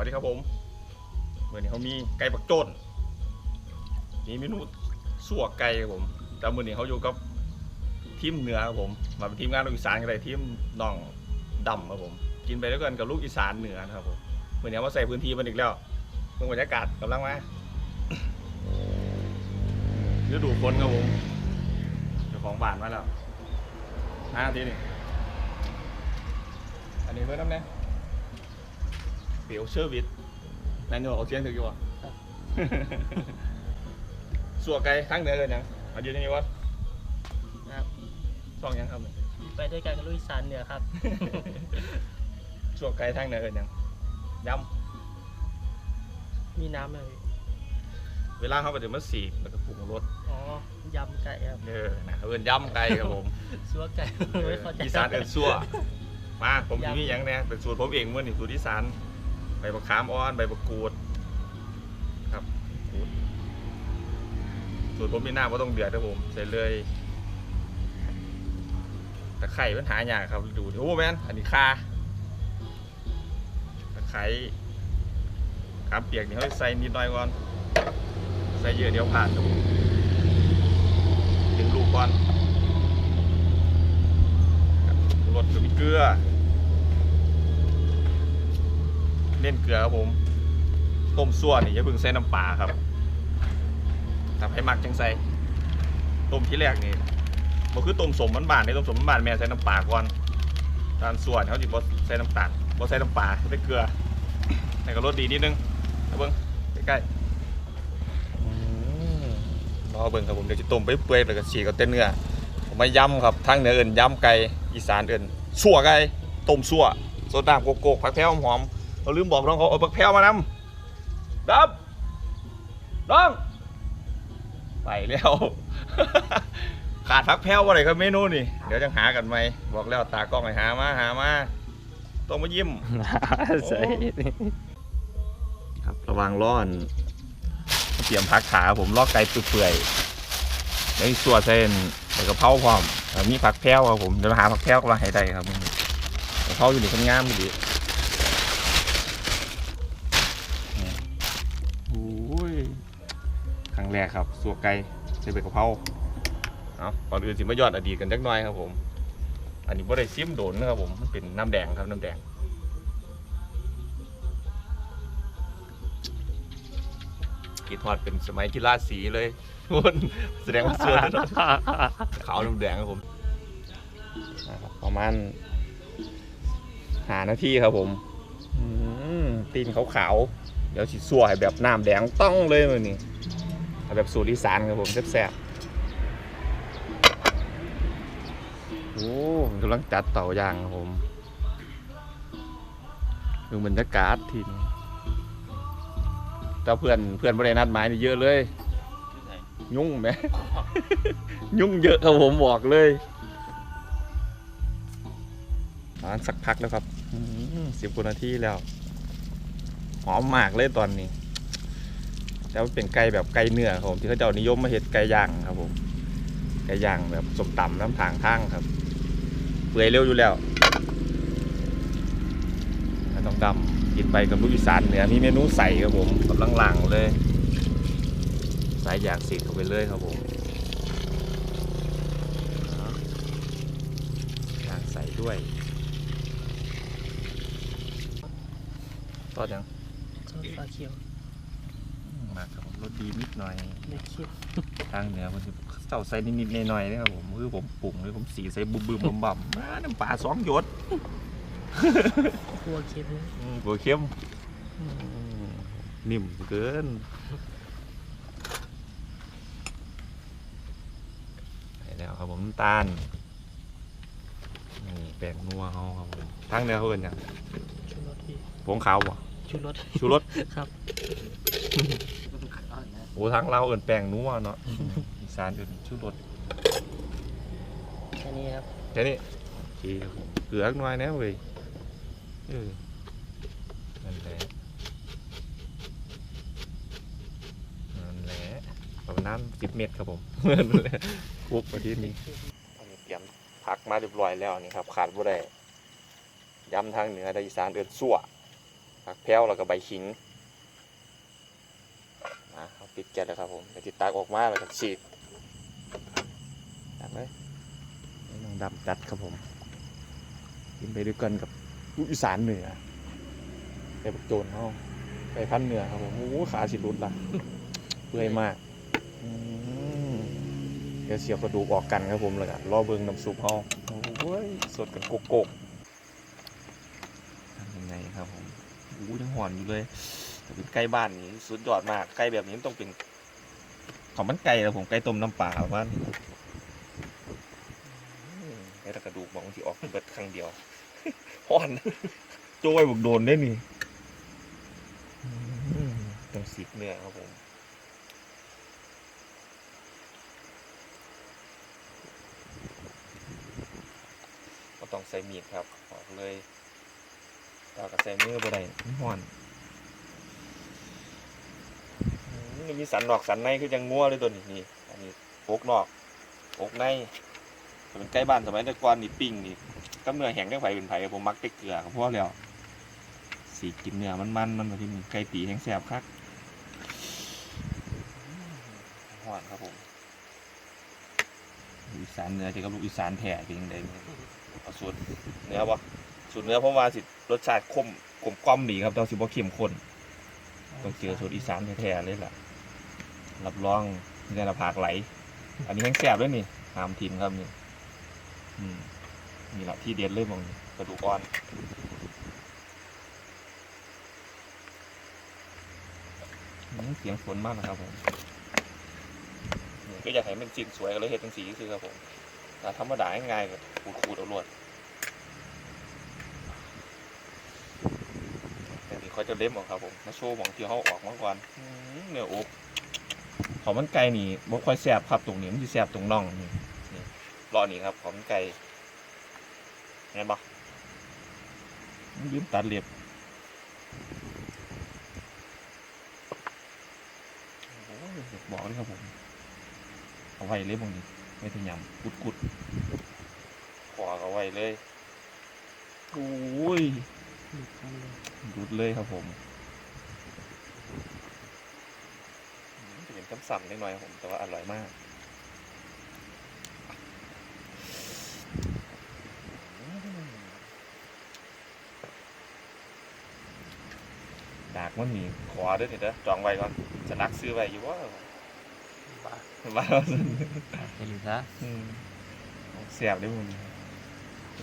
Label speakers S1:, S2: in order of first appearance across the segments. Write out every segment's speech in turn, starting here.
S1: วัสดีครับผมเมื่อนี้เขามีไก่ปักโจนมีเมนูสั่วไก่ครับผมแต่เมื่อนี้เขาอยู่กับทีมเหนือครับผม มาเป็นทีมงานลูกอีสานกันเลยทีมน้องดำครับผม กินไปด้วยกันกับลูกอีสานเหนือนะครับผมเมื่อนี้มาใส่พื้นที่มันอีกแล้วเพิ่งบรรยากาศกำลังมาฤดูฝนครับผมเจ้าของบ้านมาแล้วห้าทีนี่อันนี้เพื่อนน้ำเนี่ย เปียวเชอร์วิทแมนยูเอาเสียงถึงอยู่วะสัวไก่ทั้งเหนือเลยยังมาอยู่ที่นี่วะ
S2: นะครับ
S1: ช่องยังครับ
S2: ไปด้วยกันกับลุยสานเหนือครับ
S1: สัวไก่ทั้งเหนือเลยยังย้
S2: มีน้ำเลยำ
S1: เวลาเขาก็จะมาสีกแล้วก็ปรุงรส
S2: อ๋อยำไก่ครับ
S1: เออนะเขาเอินย้ำไก่ครับผม
S2: ซัวไก่
S1: เออ
S2: ไม่เข้าใจ
S1: อีสานเอินสัวมาผม
S2: ย้ำ
S1: มีอย่างเนี้ยเป็นสูตรผมเองเมื่อนี่สูตรอีสาน ใบมะขามอ่อนใบมะกรูดครับกรูดสูตรผมมีหน้าว่าต้องเดือดครับผมใส่เลยตะไคร่ปัญหาอย่างครับดูดิโอ้แมนอันนี้คาตะไคร่ขามเปียกนี่เขาใส่นิดหน่อยก่อนใส่เยอะเดี๋ยวผ่านครับผมถึงลูกก่อนรสก็มีเกลือ เล่นเกลือครับผม ต้มซั่วนี่อย่าเพิ่งใส่น้ำปลาครับทำให้มักจังใส่ต้มที่แรกนี่บ่คือต้มสมมันบานในต้มสมมันบานแม่ใส่น้ำปลาก่อนตอนส่วนเขาจิบ่ใส่น้ำตาลบใส่น้ำปลาใส่เกลือแต่ก็รสดีนิดนึงเอาเบิ่งใกล้ๆรอเบิ่งครับผมเดี๋ยวจะต้มไปเปื่อยแล้วก็ฉีกเอาแต่เนื้อผมมายำครับทางเหนือเอิ้นยำไก่อีสานเอิ้นสั่วไก่ต้มสั่วโซดาโกโก้ผักแพรวหอมๆ เราลืมบอกน้องเขาเอาปักแพ้วมานำดับน้อง ไปแล้ว ขาดพักแพ้วอะไรครับเมนูนี่ เดี๋ยวจะหากันไหมบอกแล้วตากล้องให้หามาหามาต้องมายิ้ม
S2: ใส่
S1: ครับระวังร้อน เตรียมพักขาผมลอกไก่เปื่อยๆแล้วมีสัวเส้นแล้วก็เผาพร้อมแล้วมีผักแพ้วครับผมเดี๋ยวหาผักแพ้วมาให้ได้ครับกะเพราอยู่ในข้างงามดี ครั้งแรกครับสัวไก่ใส่ใบกะเพราเอาก่อนอื่นสิมายอดอดีตกันจักหน่อยครับผม อันนี้บ่ได้ซิมโดนนะครับผมมันเป็นน้ำแดงครับน้ำแดงกีทอดเป็นสมัยกีฬาสีเลยคุณแสดงว่าส่วนขาวน้ำแดงครับผมนะครับประมาณหานาทีครับผมอืมตีนขาวๆเดี๋ยวสิสัวให้แบบน้ำแดงต้องเลยมันนี่ เอาแบบสูตรอีสานครับผมแซ่บๆ โอ้กำลังจัดเต่าย่างครับผมดูบรรยากาศทีนี้แต่เพื่อนเพื่อนบริเนัดหมายนี่เยอะเลย ยุ่งไหม ยุ่งเยอะครับผมบอกเลยร้านสักพักแล้วครับสิบกว่านาทีแล้ว หอมมากเลยตอนนี้ แต่ว่าเป็นไก่แบบไก่เนื้อครับผมที่เขาเจ้านิยมมาเห็ดไก่ย่างครับผมไก่ย่างแบบสมตำน้ำทางทางครับ เปื่อยเร็วอยู่แล้วไม่ต้องดำกินไปกับลูกอีสานเหนือมีเมนูใส่ครับผมกำลังหลังเลยสายอยากสีเข้าไปเลยครับผมอยากใส่ด้วยตอดยัง
S2: ซอสปลาเขียว
S1: มาค รับผมรสดีนิดหน่อย
S2: เล็กคิด
S1: ทางเหนือมันจะเจ้าใส่นิดๆหน่อยๆนะครับผมคือผมปรุงเลยผมสีใส่บุบๆบ่ำๆมาน้ำปลาสองหยด
S2: ครัวเค็มนะ
S1: อืมหัวเข้มอืมนิ่มเกินใส่แล้วครับผมน้ำตาลนี่แป้งนัวเขาครับผมทางเหนือเขาเป็นหยัง
S2: ชูรสพี่
S1: ผงขาวบ่
S2: ชูรส
S1: ชูรส
S2: ครับ
S1: โอ้ทางเราเอิ่นแป้งนัวเนาะอีสานเอิ่นชูรส
S2: แค่นี้ครับ
S1: แค่นี้โอเคครับผมเกลือหน่อยนะเว้ยเออนั่นแหละนั่นแหละประมาณน้ำสิบเม็ดครับผมนั่นแหละคลุกมาที่นี่ตอนนี้เตรียมผักมาเรียบร้อยแล้วนี่ครับ ขาดบ่ได้ยำทางเหนือทางอีสานเอินสั่วทผักแพ้วแล้วก็ใบขิง มาเอาปิดแก๊สแล้วครับผมเดี๋ยวติดตากออกมาแล้วก็ฉีดตักเลยให้น้องดำจัดครับผม กินไปด้วยกันกับลูกอีสานเหนือไปบักโจนเขาไปพันเหนือครับผมโอ้โหขาสิรุดละเปื่อยมากอืมเดี๋ยวเสียบกระดูกออกกันครับผมเลยอะรอเบิ้งน้ำซุปเขาโอ้ยสดกันโกโก้ทำยังไงครับผมโอ้ยยังหอนอยู่เลยแต่ เป็นใกล้บ้านนี้สุดยอดมากใกล้แบบนี้มันต้องเป็นของมันไก่แล้วผมไก่ต้มน้ำปลาบ้านไก่ตะกระดูกบางทีออกเบิดครั้งเดียวหอนโจ้ยบุกโดนได้นี่อืมต้องสิบเนื้อครับผมก็ต้องใส่มีดครับออกเลยต่อกับใส่มือบ่ได้มันห่อน อืมมีสันนอกสันในคือยังงัวเลยตัวนี้นี่อันนี้อกนอกอกในเป็นใกล้บ้านสมัยต่ก่อนนี่ปิ้งนี่ก็เนื้อแห้งได้ไผเป็นไผผมมักแต่เกลือครับเพราะว่าแล้วสีกินเนื้อมันมันมันที่ไก่ตีแห้งแสบคักห่อนครับผมอีสานเนื้อจะกับลูกอีสานแท้เป็นยังไงเอาสูตรเนื้อปะสูตรเนื้อเพราะว่าสิรสชาติคมกลมกล่อมดีครับต้องสิบ่เข้มข้นต้องเจอสูตรอีสานแท้ๆเลยล่ะ รับรองเนื้อละผากไหล อันนี้แห้งแซ่บด้วยนี่หามทิมครับนี่อืมนี่แหละที่เด็ดเลยมองนี่กระดูกอ่อนเสียงฝนมากนะครับผมก็อยากให้มันจิ้มสวยก็เลยเห็ดเป็นสีคือครับผมแต่ธรรมดาง่ายๆก็ขูดๆเอาลวดแต่นี่เขาจะเล็มออกครับผมมาโชว์หมองที่เขาออกมาก่อนเนื้ออก ของมันไก่นี่บ่ค่อยแซ่บครับตรงนี้มันจะแซ่บตรงน่องนี่รอนี่ครับของมันไก่เห็นปะมันยืมตัดเล็บบอกเลยครับผม เอาไว้เลยบางทีไม่ถึงยำกุดกุดขวาเอาไว้เลย โอ้ย
S2: หลุดเข้าเลย
S1: ดุดเลยครับผมอืมจะเป็น ซ้ำๆนิดหน่อยครับผมแต่ว่าอร่อยมากอืมดากมันมีขวาด้วยนี่เด้อจองไว้ก่อนจะรักซื้อไว้อยู่ว่า
S2: บ้า
S1: บ้า
S2: ไปหรือซะ
S1: อืมเสียบได้มึง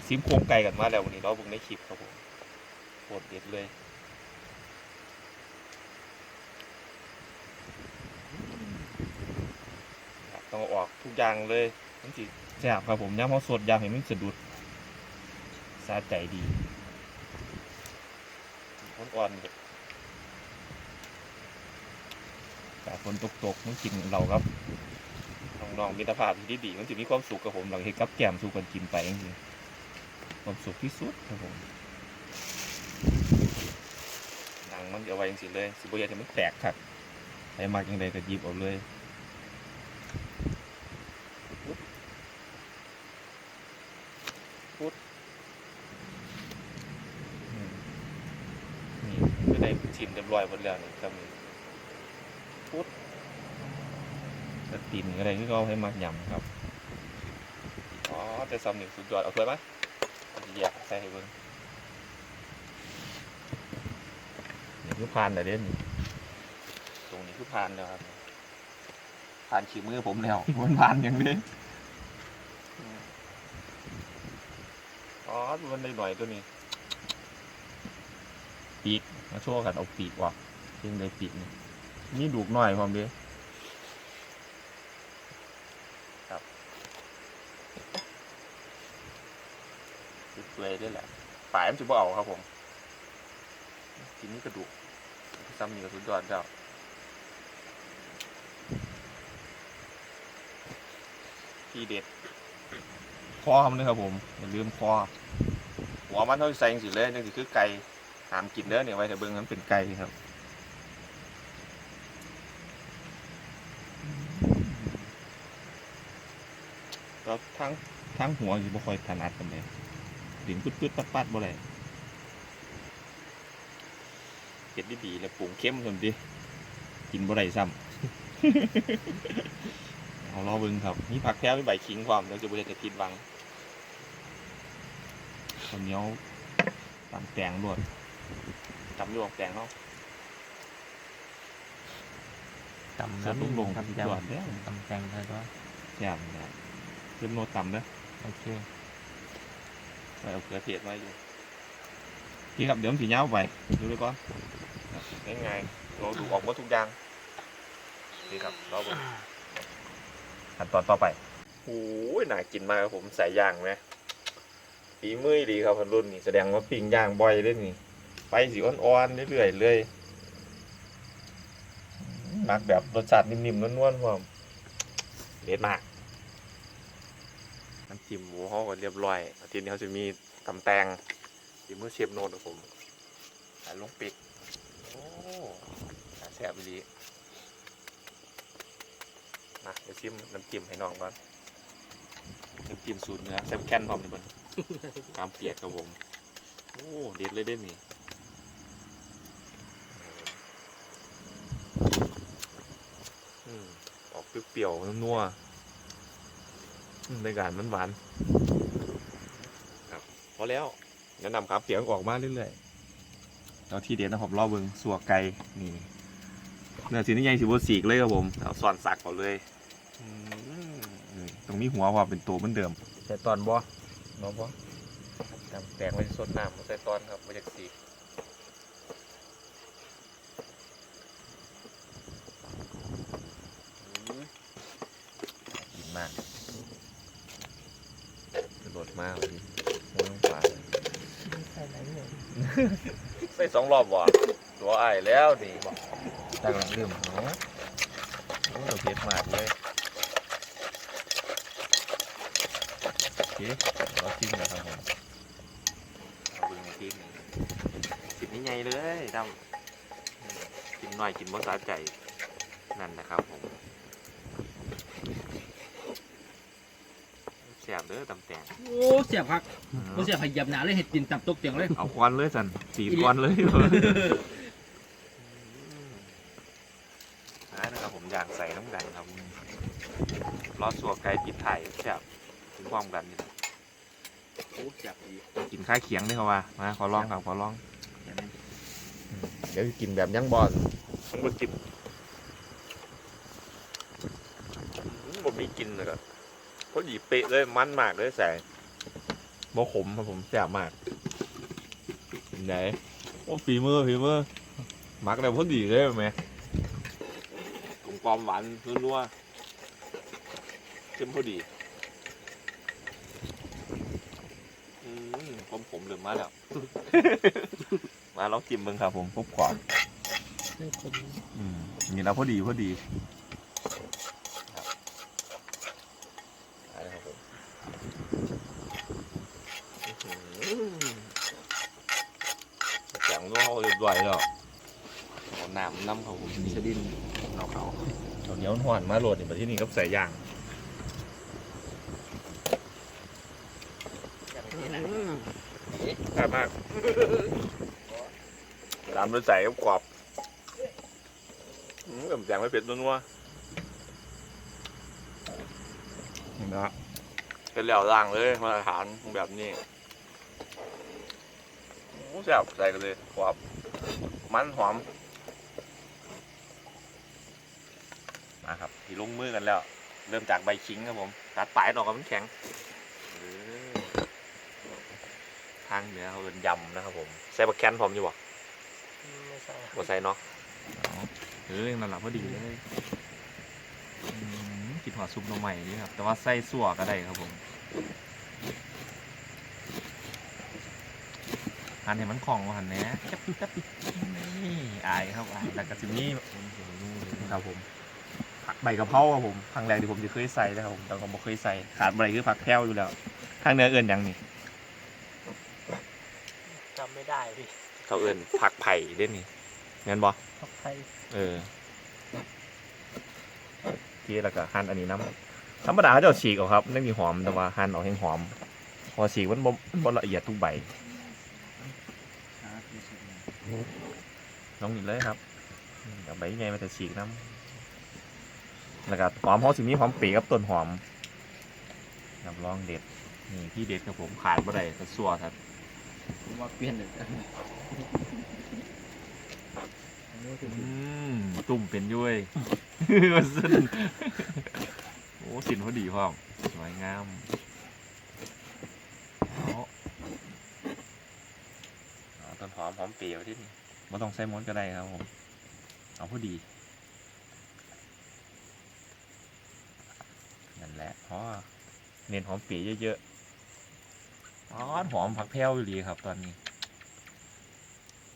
S1: ซิมโครงไก่กันมาแล้ววันนี้เราเบิ่งในคลิปครับผมโคตรเด็ดเลยครับต้องเอาออก ทุกอย่างเลยมันสิแซ่บครับผมย่ำเขาสดยำเห็นมันสะดุดสาใจดีคนอ่อนๆแบบแต่ฝนตกๆมันกินเราครับน้องๆมิตรภาพที่ดีมันจะมีความสุขกับผมเราเห็นกับแก้มสู่กันกินไปจริงๆความสุขที่สุดครับผมหนังมันเอาไว้จังสิเลยสิบอยากจะมันแตกครับใครมากยังไงก็หยิบเอาเลยพุดอืมนี่ก็ได้ชิมเรียบ ร้อยหมดแล้วนี่ครับนี่พุดสตินอะไรที่เขาให้มายำครับ อ๋อแต่ซ้ำนี่สุดยอด เอาถ้วยไหมแยกใส่ให้เบิ่งนี่คือพานแต่เด่นตรงนี้คือพานแล้วครับพานขีมือผมแล้วมันพานอย่างนี้อ๋อมันได้หน่อยตัวนี้ ปีกมาโชว์กันเอาปีกว่ะ ซึ่งได้ปีกนี่นี่ดูกหน่อยพร้อมเด้เปื่อยๆด้วยแหละปลายมันจะบ่เอาครับผมทีนี้กระดูกซ้ำนี่ก็สุดยอดเจ้าทีเด็ดคอมันเลยครับผมอย่าลืมคอหัวมันเท่าที่ใส่จังสิเลยจังสิคือไก่หามกินเด้อเนี่ยไว้แต่เบิ้งมันเป็นไก่ครับ แล้วทั้งทั้งหัวอยู่บ่ค่อยถนัดกันเลยดินปืดๆปัดๆบ่เลยผ็ดดีๆแล้วปรุงเข้มสมดิกินบ่ได้ซ้ำเอารอเบิ่งครับมีผักแพ้มีใบขิงความแล้วจะบ่ได้จะผิดหวังข้าวเหนียวตำแตงรวดตำรวดแตงเนาะ
S2: ตำ
S1: เสือตุ้งลง
S2: ทำ
S1: ย
S2: ย
S1: อดแล้วำ
S2: ตำแตงเลยว่า
S1: แซ่บนะ ครับเพิ่มโนต่ำเด้อ
S2: โอเค
S1: ใส่เอาเกลือเทศไว้อยู่พี่ครับเดี๋ยวมันสีเงาไปดูเลยก่อนง่ายๆเราดูออกว่าทุกอย่างนี่ครับเราขั้นตอนต่อไปโอ้ยน่ากินมากครับผมใส่ย่างไหมฝีมือดีครับพันรุ่นนี่แสดงว่าปิ้งย่างบ่อยเลยนี่ไปสีอ่อนๆเรื่อยๆเลยมักแบบรสชาตินิ่มๆนวลๆพร้อมเด็ดมาก น้ำจิ้มหมูเขาก็เรียบร้อยอาทิตย์นี้เขาจะมีตำแตงฝีมือเชฟโนดครับผมใส่ลงปิกโอ้น่าแซ่บดีมาเดี๋ยวชิมน้ำจิ้มให้น้องก่อนน้ำจิ้มสูตรเนื้อแซ่บแค้นพร้อมเลยบนกามเปียกครับผมโอ้เด็ดเลยเด้นี่อืมออกเปรี้ยวๆนัวๆอืม ในการมันหวานพอแล้วแนะนำครับเสียงออกมาเรื่อยๆแล้วที่เด็ดนะผมรอเบิงสัวไก่นี่เนื้อสีนี่ใหญ่สีบสีกเลยครับผมเอาซ่อนสักเขาเลยอืมนี่ตรงนี้หัวว่าเป็นตัวเหมือนเดิมใส่ตอนบ่น้องบ่ทำแตงไว้สดน้ำใส่ตอนครับมาจากสีกอืมกินมากกระโดดมากเลยโอ้ยปลา
S2: ใส่ไหน เนี่ย
S1: ไปสองรอบว่ะตัวไอ้ายแล้วนี่ตั้งหลังเรื่องเนาะโอ้เราเผ็ดมากเลยโอเคเราชิมกันครับผมเอาเบิ่งทีหนึงกินนี่ไงเลยดำกินหน่อยกินบ่สาใจนั่นนะครับผมแซ่ บเด้อตำแตง
S3: โอ้เสียบครับโอ้เสียบให้เหยียบหนาเลยเห็ดกินตับตกเตียงเลย
S1: เอาควันเลยสันสีควันเลยนะครับผมอยากใส่น้ำกันครับรอสัวไก่ปิดไทยแซ่บถึงความกันนี่
S3: โอ้เสียบดี
S1: กินข้าวเคียงด้วยครับว่ามาขอลองครับขอลองเดี๋ยวกินแบบยังบอลต้องมากินผมมีกินเลย ก็พอดีเป๊ะเลยมันมากเลยแสงโมขมครับผมแซ่บมากไหนโอ้ฝีมือฝีมือมักแต่พอดีเลยไหมกลมความหวานนัวๆเข้มพอดีอืมผมผมลืมมาแล้ว มาลองจิ้มมึงครับผมปุ๊บกรอบ
S2: ไม่คน
S1: อืมนี่แล้วพอดีพอดีครับผม แข็งนัวเขาเรียบร้อยแล้วเอาน้ำน้ำเขาผมนี่
S2: สดินเราเขา
S1: เอาเหนียวหวานมาโหลดนี่มาที่นี่ก็ใส่ย่างแซ่บมากตามด้วยใส่กับกรอบอืมกับแจงไม่เผ็ดนัวๆนี่นะเป็นเหล่าล่างเลยมาตรฐานแบบนี้โอ้ แซ่บใส่กันเลยกรอบมันหอมมาครับที่ลงมือกันแล้ว เริ่มจากใบขิงครับผมตัดปลายออกกับมันแข็งเออทางเหนือเขาเป็นยำนะครับผมใส่บักแคนพร้อมอยู่บ่
S2: ไม่ใช่
S1: บ่ใส่เนาะเออนั่นแหละพอดีเลยอืมกินหัวซุปหน่อใหม่นี่ครับ แต่ว่าใส่สั่วก็ได้ครับผม หั่นให้มันคล่องว่าหั่นแหน่จับจับนี่อายครับอายแล้วก็จะมีครับผมผักใบกะเพราครับผมครั้งแรกที่ผมจะเคยใส่นะครับผมแต่ผมไม่เคยใส่ขาดอะไรคือผักแพรวอยู่แล้วทางเนื้อเอื่นยังนี่
S2: จำไม่ได้พี่
S1: เขาเอื่นผักไผ่เด้นี่งั้นบอ
S2: ผักไทย
S1: เออที่แล้วก็หั่นอันนี้น้ำธรรมดาเขาจะฉีกออกครับไม่มีหอมแต่ว่าหั่นออกให้หอม พอฉีกมันมันบ่ละเอียดทุกใบ ลงนี่เลยครับอืมเอาใบใหญ่มาแต่ฉีกน้ำแล้วก็หอมเขาสิมีหอมปีกับต้นหอมรับรองเด็ดนี่พี่เด็ดครับผมขาดบ่ได้แต่สัวครับ
S3: มาเปลี่ยนเลย
S1: อืมตุ่มเป็นยุ้ยมันสิ้นโอ้สินพอดีพ่อมสวยงามเอาเอาต้ นหอมหอมปีไว้ที่นี่ไม่ต้องใส่ม้วนก็ได้ครับผม เอาพอดี นั่นแหละเพราะว่าเน้นหอมปีเยอะๆอ๋อหอมผักแพรวอยู่ดีครับ ตอนนี้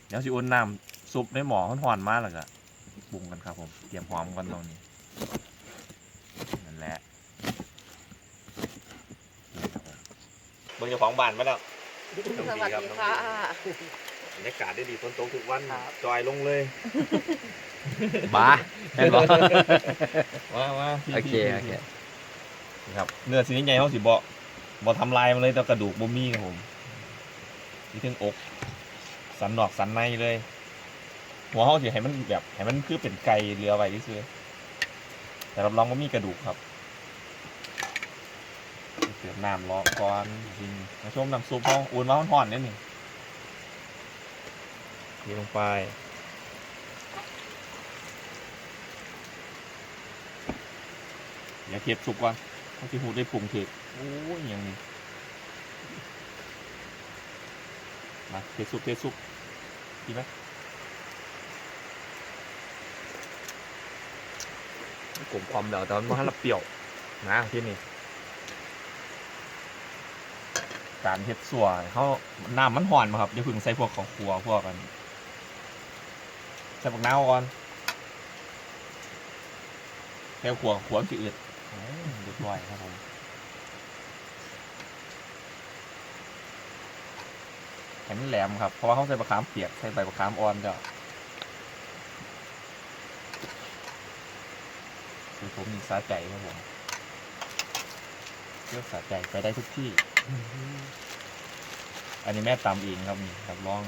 S1: เดี๋ยวสิอุ่นน้ำซุปในหม้อห่อนๆมาแล้วก็ปรุงกันครับผม เตรียมหอมกันตรงนี้ นั่นแหละนี่ครับผมเบิ่งเจ้าของบ้านมาแล้ว
S4: สวัสดีค่ะ
S1: บ รรยากาศได้ดีฝนตกทุกวันจอยลงเลย
S3: บ้าเห็นบ่
S1: ว้าว้า
S3: โอเคโอเค
S1: ครับเนื้อสีใหญ่เขาสิบ่บ่ทำลายมันเลยแต่กระดูกบ่มีครับผมนี่ถึงอก สันนอกสันในเลย หัวเขาสิให้มันแบบให้มันคือเป็นไก่เรือไว้ที่ซื้อๆแต่รับรองว่ามีกระดูกครับเติมน้ำรอก่อนจริงมาชมน้ำซุปเขาอุ่นมาห่อนๆนิดหนึ่ งนี่ลงไปอย่าเทียบสุกก่อนเขาที่หูได้ปรุงถึกโอ้ยอยังนี้มาเทซุปเทซุปดีไหมกลมความแล้วแต่มันให้เราเปรี้ยวนะที่นี่การเฮ็ดสัวเขาน้ำมันห่อนมาครับอย่าเพึ่งใส่พวกของครัวพวกกัน ใส่พวกน้ำก่อนแค่ขัวขัวสิอืดโอ้ยเรียบร้อยครับผมแข็งแหลมครับเพราะว่าเขาใส่บะขามเปียกใส่ใบมะขามอ่อนก็คือผมมีสาใจครับผมเลือกสาใจไปได้ทุกที่ อันนี้แม่ตำเองครับนี่ครับลอง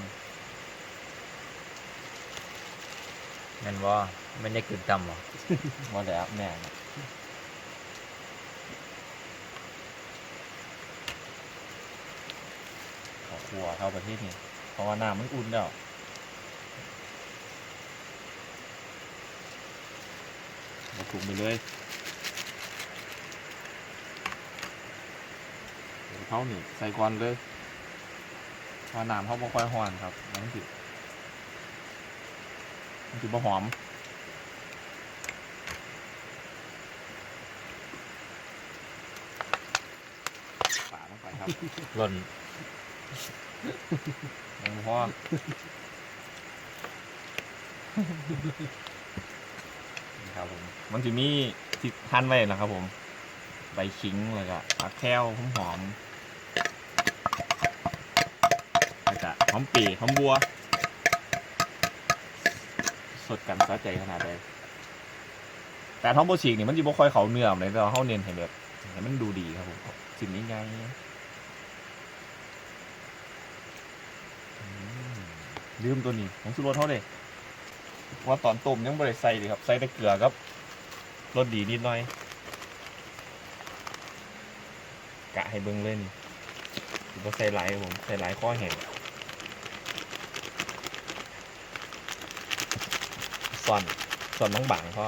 S3: แม่นว่าไม่ได้กึ่งต่ำหรอ
S1: ว่าแล้วแม่นะขอครัวเข้าประเทศนี่เพราะว่าน้ำมันอุ่นแล้วมาถุงไปเลยเดี๋ยวเขานี่ใส่ก่อนเลยเพราะน้ำเขาบ่ค่อยห้อนครับมันสิ มันสิบ่หอมฝาลงไปครับ
S3: หล่น
S1: ยังพอนี่ครับผมมันจะมีที่ท่านไว้นะครับผมใบขิงแล้วก็ผักแค้วหอมหอมๆแล้วก็หอมปีหอมบัวส ดกันสะใจขนาดใดแต่ท้องโบฉีกนี่มันจะบ่ค่อยเขาเนื้อเลยแต่ว่าเขาเน้นให้แบบให้มันดูดีครับผมสิ่งนี้ไงลืมตัวนี้ผมสุรสเท่าเลยว่าตอนต้มยังไม่ได้ใส่เลยครับใส่แต่เกลือครับรสดีนิดหน่อย กะให้เบิ้งเล่นถือว่าใส่หลายผมใส่หลายข้อแห้ง ส่อน ส่อนบางบางๆพอ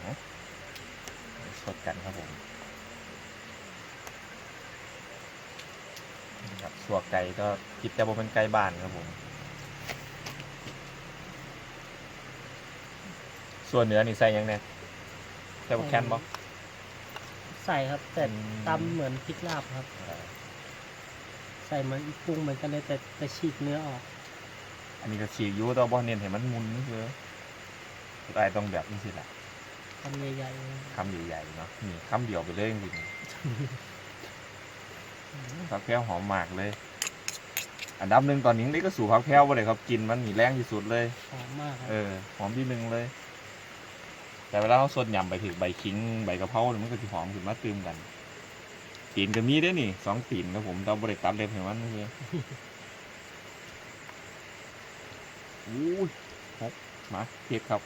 S1: เอาสดกันครับผมนี่ครับสัวไก่ก็คิดแต่ว่าเป็นไก่บ้านครับผม ส่วนเนื้อนี่ใส่ยังไงใส่บะแคนบ่
S2: ใส่ครับแต่ตำเหมือนพริกลาบครับ ใส่เหมันปรุงเหมือนกันเลยแต่แต่ฉีกเนื้อออก
S1: อันนี้ก็ฉีกอยูแต่ว่าบ่เน้นให้มันมุนนี่คือไอ้ต้องแบบนี้สิแหละ
S2: ทำใหญ่ๆเลย
S1: คำใหญ่ๆเนาะนี่คำเดียวไปเลยจริงๆผักแพรวหอมมากเลย อันดับหนึ่งตอนนี้นี่ก็สู่ผักแพรวไปเลยครับกินมันหนีแรงที่สุดเลย
S2: หอมมากค
S1: เอ
S2: รับ
S1: อหอมที่หนึ่งเลย แต่เวลาเราสดยำไปถึงใบขิงใบกะเพราเนี่ยมันก็จะหอมขึ้นมาตื่มกัน ตีนก็มีได้อนี่สองตีนครับผมเราบริตัดเล็บเห็นมันนี่เลยอู้ยครับมาเทียบครับ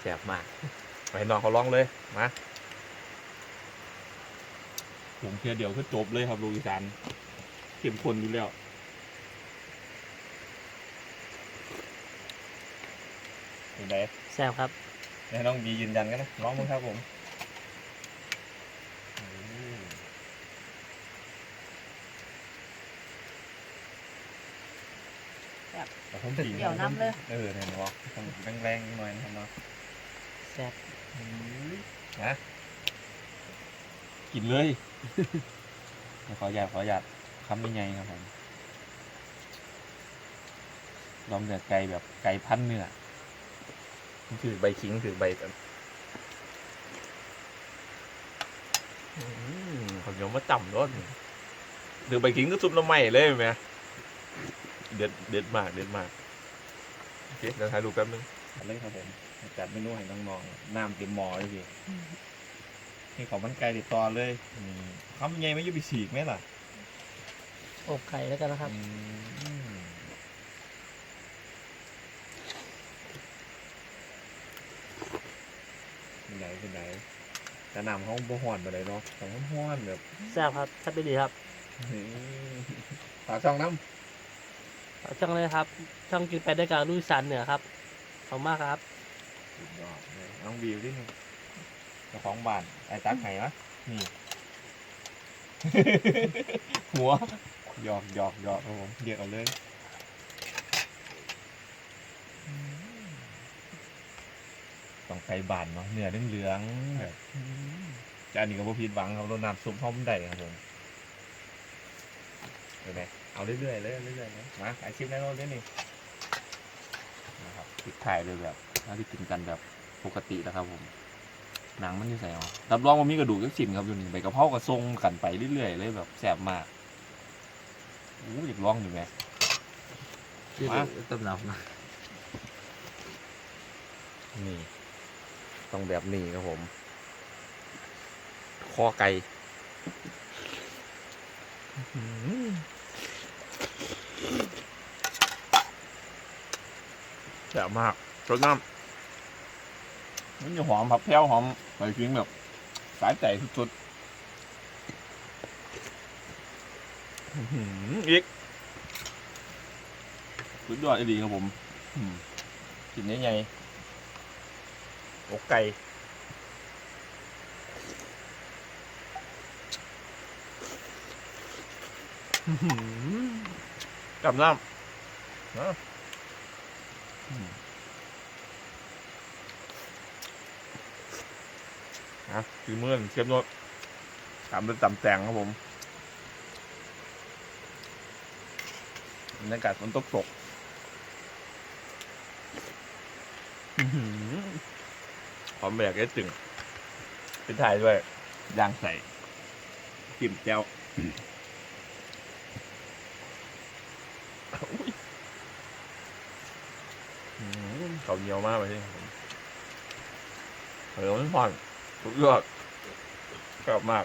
S1: แซ่บมากไปให้น้องเขาลองเลยมาผมเพียเดียวก็จบเลยครับลูกอีสานเข้มข้นอยู่แล้วเป็นไง
S2: แซ่บครับ
S1: ให้น้องบียืนยันกันนะร้องมึงครับผมแต่ผมกิน
S4: เดี๋ยวน้ำเลย
S1: เออเนี่ยบอกต้องแรงๆหน่อยนะครับเนาะ
S2: แซ่บ
S1: นะกินเลยขออยากขออยากคำยังไงครับผมลองเนื้อไก่แบบไก่พันเนื้อ ถือใบขิงถือใบแบบผมยังมาต่ำรถถือใบขิงก็ซุปน้ำใหม่เลยไหมเด็ดเด็ดมากเด็ดมากโอเคเดี๋ยวถ่ายรูปแป๊บนึงเลยครับผมจัดเมนูให้น้องๆน้ำเต็มหม้อเลยพี่นี่ของมันไก่ติดต่อเลยนี่คำยังไงไม่ยุบไปฉีกไหมล่ะ
S2: อบไก่แล้วกันนะครับ
S1: เป็นไหนเป็นไหนแต่น้ำเขาบ่ห่อนไปเลยเนาะแต่มันห่อนแบบ
S2: แซ่บครับแซ่บไปดีครับ
S1: นี่ฝากช่องน้
S2: เอาช่องเลยครับ ช่องกินไปด้วยกันลุยสันเหนือครับขอบคุณมากครับำ
S1: สุดยอดเลยน้องวิวที่นี่เจ้าของบ้านไอ้ตั๊กไห่วะนี่หัวหยอกหยอกหยอกครับผมเรียกเอาเลย ต้องไก่บานเนาะเนื้อเหลืองๆแบบจานนี้ก็บ่ผิดหวังครับรสน้ำซุปหอมได้ครับผมเห็นไหมเอาเรื่อยๆเลยเรื่อยๆเลยมาไอชิมแน่นอนด้วยนี่นะครับปิดถ่ายเลยแบบเราที่กินกันแบบปกติแล้วครับผมหนังมันอยู่ใส่เอารับรองว่ามีกระดูกยักษ์สินครับอยู่นี่ใบกะเพรากระทรงกันไปเรื่อยๆเลยแบบแสบมากอู้อยากลองอยู่ไหมมา
S3: ต้มน้ำนะ
S1: นี่ ต้องแบบนี้ครับผมคอไก่แซ่บมากรสน้ำมันจะหอมผักแพ้วหอมใส่ฟิ้งแบบ สายใจสุดๆอื้อหืออีกสุดยอดไอดีครับผมกินยังไง อกไก่อื้อหือกับน้ำนะอืมอะคือเมื่อนเทียบนวดตามด้วยตำแตงครับผมบรรยากาศฝนตกตกอื้อหือ หอมแบกได้ตึงเป็นถ่ายด้วยย่างใส่จิ้มแจ่วอุ๊ยอื้อหือเขาวเหนียวมากเลยผมเออมันผ่อนทุกยอดชอบมาก